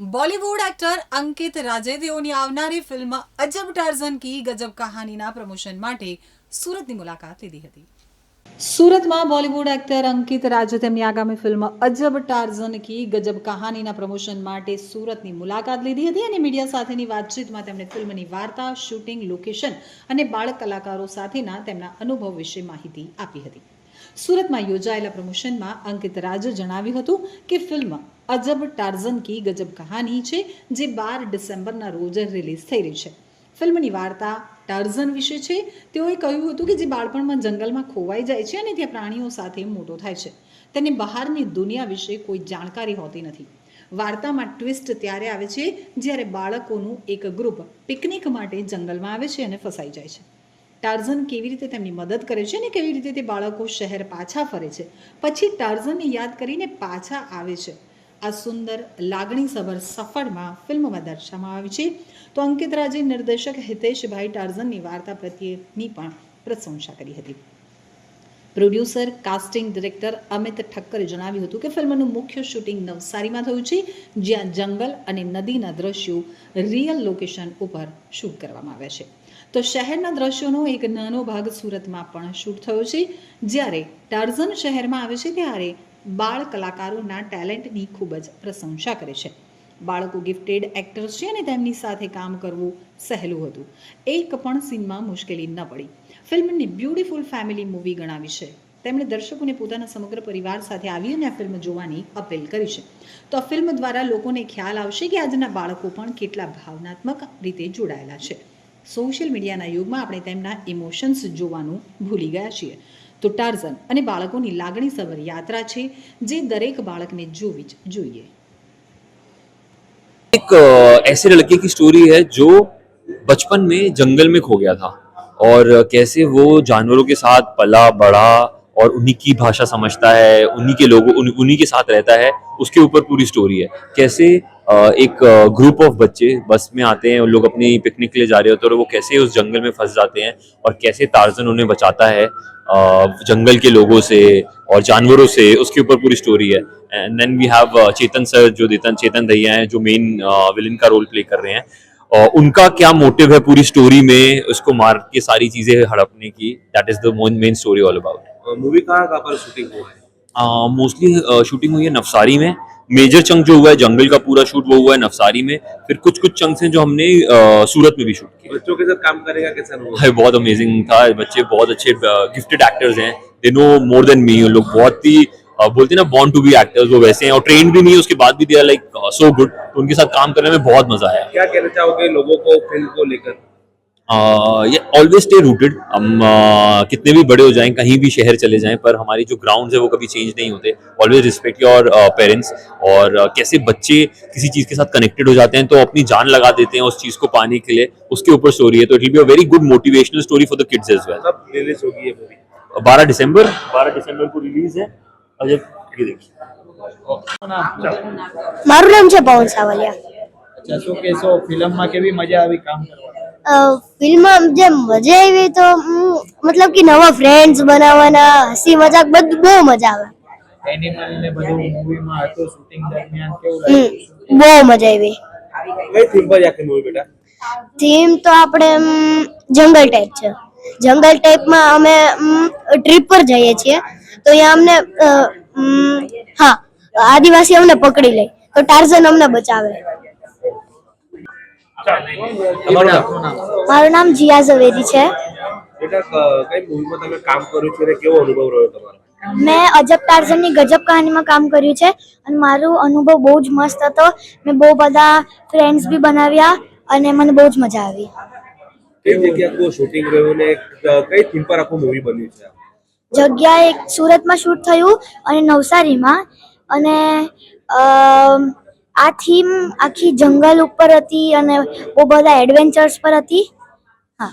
Bollywood actor અંકિત રાજે આવનારી film અજબ Tarzan કી ગજબ કહાનીના promotion માટે સુરતની મુલાકાત લીધી હતી. સુરતમાં બોલિવૂડ એક્ટર અંકિત રાજે તેમની આગામી ફિલ્મ અજબ ટાર્ઝન કી ગજબ કહાનીના પ્રમોશન માટે સુરતની મુલાકાત લીધી હતી અને મીડિયા સાથેની વાતચીતમાં તેમણે ફિલ્મની વાર્તા, શૂટિંગ, લોકેશન અને બાળક કલાકારો સાથેના તેમના અનુભવ વિશે માહિતી આપી હતી. સુરતમાં યોજાયેલા પ્રમોશનમાં અંકિત રાજે જણાવ્યું હતું કે ફિલ્મ અજબ ટાર્ઝન કી ગજબ કહાની છે, જે બાર ડિસેમ્બરના રોજ રિલીઝ થઈ રહી છે. ફિલ્મની વાર્તા ટાર્ઝન વિશે છે. તેઓએ કહ્યું હતું કે જે બાળપણમાં જંગલમાં ખોવાઈ જાય છે અને ત્યાં પ્રાણીઓ સાથે મોટો થાય છે. તેને બહારની દુનિયા વિશે કોઈ જાણકારી હોતી નથી. વાર્તામાં ટ્વિસ્ટ ત્યારે આવે છે જ્યારે બાળકોનું એક ગ્રુપ પિકનિક માટે જંગલમાં આવે છે અને ફસાઈ જાય છે. ટાર્ઝન કેવી રીતે તેમની મદદ કરે છે અને કેવી રીતે તે બાળકો શહેર પાછા ફરે છે? પછી ટાર્ઝનને યાદ કરીને પાછા આવે છે. આ સુંદર લાગણીસભર સફળમાં ફિલ્મમાં દર્શાવવામાં આવી છે. તો અંકિત રાજે નિર્દેશક હિતેશભાઈ ટાર્ઝનની વાર્તા પ્રત્યેની પણ પ્રશંસા કરી હતી. પ્રોડ્યુસર, કાસ્ટિંગ ડિરેક્ટર અમિત ઠક્કરે જણાવ્યું હતું કે ફિલ્મનું મુખ્ય શૂટિંગ નવસારીમાં થયું છે, જ્યાં જંગલ અને નદીના દ્રશ્યો રિયલ લોકેશન ઉપર શૂટ કરવામાં આવ્યા છે. તો શહેરના દ્રશ્યોનો એક નાનો ભાગ સુરતમાં પણ શૂટ થયો છે. જ્યારે ટાર્ઝન શહેરમાં આવે છે, ત્યારે બાળ કલાકારોના ટેલેન્ટની ખૂબ જ પ્રશંસા કરે છે. બાળકો ગિફ્ટેડ એક્ટર્સ છે અને તેમની સાથે કામ કરવું સહેલું હતું. એક પણ સીનમાં મુશ્કેલી ન પડી. ફિલ્મની બ્યુટિફુલ ફેમિલી મૂવી ગણાવી છે. તેમણે દર્શકોને પોતાના સમગ્ર પરિવાર સાથે આવી અને આ ફિલ્મ જોવાની અપીલ કરી છે. તો આ ફિલ્મ દ્વારા લોકોને ખ્યાલ આવશે કે આજના બાળકો પણ કેટલા ભાવનાત્મક રીતે જોડાયેલા છે. સોશિયલ મીડિયાના યુગમાં આપણે તેમના ઇમોશન્સ જોવાનું ભૂલી ગયા છીએ. તો ટાર્ઝન અને બાળકોની લાગણીસભર યાત્રા છે જે દરેક બાળકને જોવી જ જોઈએ. एक अ, ऐसे लड़के की स्टोरी है जो बचपन में जंगल में खो गया था और कैसे वो जानवरों के साथ पला बड़ा और उन्हीं की भाषा समझता है उन्हीं के लोगों उन, उन्हीं के साथ रहता है उसके ऊपर पूरी स्टोरी है। कैसे एक ग्रुप ऑफ़ बच्चे बस में आते हैं उन लोग अपनी पिकनिक के लिए जा रहे होते हैं और वो कैसे उस जंगल में फंस जाते हैं और कैसे टार्जन उन्हें बचाता है जंगल के लोगों से और जानवरों से उसके ऊपर पूरी स्टोरी है। And then we have Chetan sir जो देतन चेतन दैया हैं जो मेन विलन का रोल प्ले कर रहे हैं। और उनका क्या मोटिव है पूरी स्टोरी में उसको मार के सारी चीज़ें हड़पने की? That is the main story all about movie कहाँ कहाँ पर शूटिंग हुआ है? मोस्टली शूटिंग हुई है नवसारी में। मेजर चंक जो हुआ है जंगल का पूरा शूट वो हुआ है नवसारी में। फिर कुछ कुछ चंक्स हैं जो हमने अ, सूरत में भी शूट किए। बच्चों के साथ काम करेगा कैसा भाई बहुत अमेजिंग था। बच्चे बहुत अच्छे गिफ्टेड एक्टर्स हैं। They know more than me लोग बहुत ही बोलते ना बॉन्ड टू बी एक्टर्स वो वैसे हैं। और ट्रेन भी नहीं है उसके बाद भी they are like so good उनके साथ काम करने में बहुत मज़ा आया। क्या कहना चाहोगे लोगों को फ़िल्म को लेकर? ये ऑलवेज स्टे रूटेड हम uh, कितने भी बड़े हो जाएं कहीं भी शहर चले जाएं पर हमारी जो ग्राउंड है वो कभी चेंज नहीं होते ऑलवेज रिस्पेक्ट योर पेरेंट्स और uh, कैसे बच्चे किसी चीज़ के साथ कनेक्टेड हो जाते हैं तो अपनी जान लगा देते हैं उस चीज़ को पाने के लिए उसके ऊपर स्टोरी है तो it will be a very good motivational story for the kids as well कब रिलीज होगी ये मूवी बारह दिसंबर बारह दिसंबर को रिलीज है और जब ये देखिए મારું નામ છે પવન સાવલિયા અચ્છા શું કહેશો ફિલ્મમાં કેવી મજા આવી કામ કરવાની અ, ફિલ્મમાં જે મજા આવી તો મતલબ કે નવા ફ્રેન્ડ્સ બનાવવાના હસી મજાક બધું બહુ મજા આવે. એનિમલ ને બધું મૂવીમાં હતું શૂટિંગ દરમિયાન કેવું હમ, લાગ્યું? બહુ મજા આવી. કઈ થીમ પર આખી મૂવી બેટા? થીમ તો આપણે જંગલ ટાઈપ છે. જંગલ ટાઈપમાં અમે ટ્રીપ પર જઈએ છીએ. તો અહીંયા અમને હા આદિવાસી અમને પકડી લે. તો ટાર્ઝન અમને બચાવે. મારું નામ. જીયા ઝવેરી છે. બેટા ક- કઈ મૂવીમાં તમે કામ કર્યું છે? અને કેવો અનુભવ રહ્યો તમારો? મેં અજબ તારઝનની ગજબ કહાનીમાં કામ કર્યું છે અને મારો અનુભવ બહુ જ મસ્ત હતો. મેં બહુ બધા ફ્રેન્ડ્સ બી બનાવ્યા અને મને બહુ જ મજા આવી. કઈ જગ્યા આખું શૂટિંગ રહ્યું ને ક- કઈ થીમ પર આખું મૂવી બન્યું છે? જગ્યા એક સુરતમાં શૂટ થયું અને નવસારીમાં અને આ થીમ આખી જંગલ ઉપર હતી અને બહુ બધા એડવેન્ચર્સ પર હતી. હા.